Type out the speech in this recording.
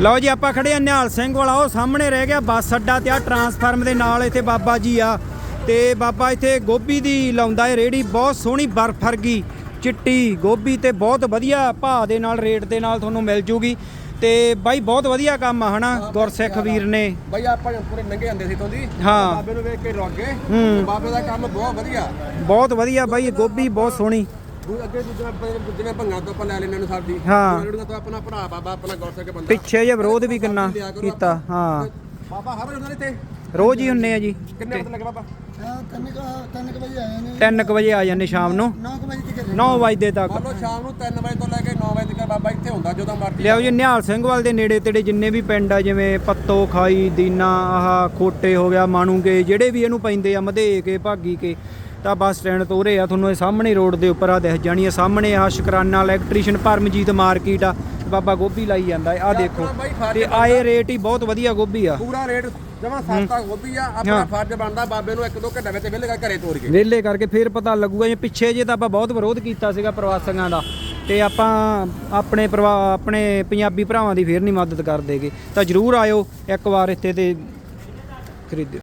ਲਓ ਜੀ ਆਪਾਂ ਖੜੇ ਆ ਨਿਹਾਲ ਸਿੰਘ ਵਾਲਾ। ਉਹ ਸਾਹਮਣੇ ਰਹਿ ਗਿਆ ਬੱਸ ਅੱਡਾ ਤੇ ਆ ਟਰਾਂਸਫਾਰਮ ਦੇ ਨਾਲ ਇੱਥੇ ਬਾਬਾ ਜੀ ਆ। ਤੇ ਬਾਬਾ ਇੱਥੇ ਗੋਭੀ ਦੀ ਲਾਉਂਦਾ ਏ ਰੇੜੀ ਬਹੁਤ ਸੋਹਣੀ ਬਰਫ ਵਰਗੀ ਚਿੱਟੀ ਗੋਭੀ ਤੇ ਬਹੁਤ ਵਧੀਆ ਭਾਅ ਦੇ ਨਾਲ ਰੇਟ ਦੇ ਨਾਲ ਤੁਹਾਨੂੰ ਮਿਲ ਜੂਗੀ। ਤੇ ਬਾਈ ਬਹੁਤ ਵਧੀਆ ਕੰਮ ਆ ਹਨਾ ਗੁਰਸਿੱਖ ਵੀਰ ਨੇ। ਬਈ ਆਪਾਂ ਪੂਰੇ ਨੰਗੇ ਜਾਂਦੇ ਸੀ ਤੋਂ ਦੀ ਹਾਂ। ਬਾਬੇ ਨੂੰ ਵੇਖ ਕੇ ਹੂੰ। ਬਾਬੇ ਦਾ ਕੰਮ ਬਹੁਤ ਵਧੀਆ। ਬਹੁਤ ਵਧੀਆ ਬਾਈ ਗੋਭੀ ਬਹੁਤ ਸੋਹਣੀ। ਦੂ ਅੱਗੇ ਦੂਜਾ ਪ- ਜਿਵੇਂ ਭੰਗਾਂ ਤੋਂ ਆਪਾਂ ਲੈ ਲੈਣੇ ਨੇ ਸਾਡੀ। ਹਾਂ। ਜਿਹੜੀਆਂ ਤੋਂ ਆਪਣਾ ਭਰਾ ਬਾਬਾ ਆਪਣਾ ਗੁਰਸਿੱਖ ਬੰਦਾ। ਪਿੱਛੇ ਜੇ ਵਿਰੋਧ ਵੀ ਕਿੰਨਾ ਕੀਤਾ ਹਾਂ। ਬਾਬਾ ਹਰ ਉਹਨਾਂ ਦੇ ਤੇ। ਰੋਜ਼ ਹੀ ਹੁੰਨੇ ਆ ਜੀ। ਕਿੰਨੇ ਵਜੇ ਲੱਗੇ ਬਾਬਾ? ਤਿੰਨ ਕੁ ਤਿੰਨ ਕੁ ਵਜੇ ਆਏ ਨੇ। 3 ਵਜੇ ਆ ਜਾਂਦੇ ਸ਼ਾਮ ਨੂੰ। 9 ਕੁ ਵਜੇ ਤੱਕ 9 ਵਜੇ ਤੱਕ। ਮੰਨ ਲਓ ਸ਼ਾਮ ਨੂੰ 3 ਵਜੇ ਤੋਂ ਲੈ ਕੇ 9 ਵਜੇ ਤੱਕ ਬਾਬਾ ਇੱਥੇ ਹੁੰਦਾ ਜਦੋਂ ਮਰਜ਼ੀ। ਲਿਆਓ ਜੀ ਨਿਹਾਲ ਸਿੰਘਵਾਲ ਦੇ ਨੇੜੇ ਤੇੜੇ ਜਿੰਨੇ ਵੀ ਪਿੰਡ ਆ ਜਿਵੇਂ ਪੱਤੋ ਖਾਈ ਦੀਨਾ ਆਹ ਖੋਟੇ ਹੋ ਗਿਆ ਮਾਣੂਗੇ ਜਿਹੜੇ ਵੀ ਇਹਨੂੰ ਪੈਂਦੇ ਆ ਮਧੇ ਕੇ ਭਾਗੀ ਕੇ ਤਾਂ ਬੱਸ ਸਟੈਂਡ ਤੋਂ ਉਰੇ ਆ। ਤੁਹਾਨੂੰ ਇਹ ਸਾਹਮਣੇ ਰੋਡ ਦੇ ਉੱਪਰ ਆ ਦਿਖ ਜਾਣੀ ਆ। ਸਾਹਮਣੇ ਆ ਸ਼ੁਕਰਾਨਾ ਇਲੈਕਟ੍ਰੀਸ਼ੀਅਨ ਪਰਮਜੀਤ ਮਾਰਕੀਟ ਆ ਬਾਬਾ ਗੋਭੀ ਲਾਈ ਜਾਂਦਾ ਆ। ਦੇਖੋ ਤੇ ਆਏ ਰੇਟ ਹੀ ਬਹੁਤ ਵਧੀਆ ਗੋਭੀ ਆ। ਪੂਰਾ ਰੇਟ ਜਮਾ ਸਸਤਾ ਗੋਭੀ ਆ। ਆਪਣਾ। ਫਰਜ਼ ਬਣਦਾ ਬਾਬੇ ਨੂੰ ਇੱਕ ਦੋ ਘੰਟੇ ਵਿੱਚ ਵਿਹਲੇ ਕਰਕੇ ਘਰੇ ਤੋਰ ਕੇ। ਵਿਹਲੇ ਕਰਕੇ ਫੇਰ ਪਤਾ ਲੱਗੂਗਾ। ਜੇ ਪਿੱਛੇ ਜੇ ਤਾਂ ਆਪਾਂ ਬਹੁਤ ਵਿਰੋਧ ਕੀਤਾ ਸੀਗਾ ਪ੍ਰਵਾਸੀਆਂ ਦਾ ਤੇ ਆਪਾਂ ਆਪਣੇ ਆਪਣੇ ਪੰਜਾਬੀ ਭਰਾਵਾਂ ਦੀ ਫੇਰ ਨਹੀਂ ਮਦਦ ਕਰ ਦੇਗੇ ਤਾਂ ਜਰੂਰ ਆਇਓ ਇੱਕ ਵਾਰ ਇੱਥੇ ਤੇ ਖਰੀਦਿਓ।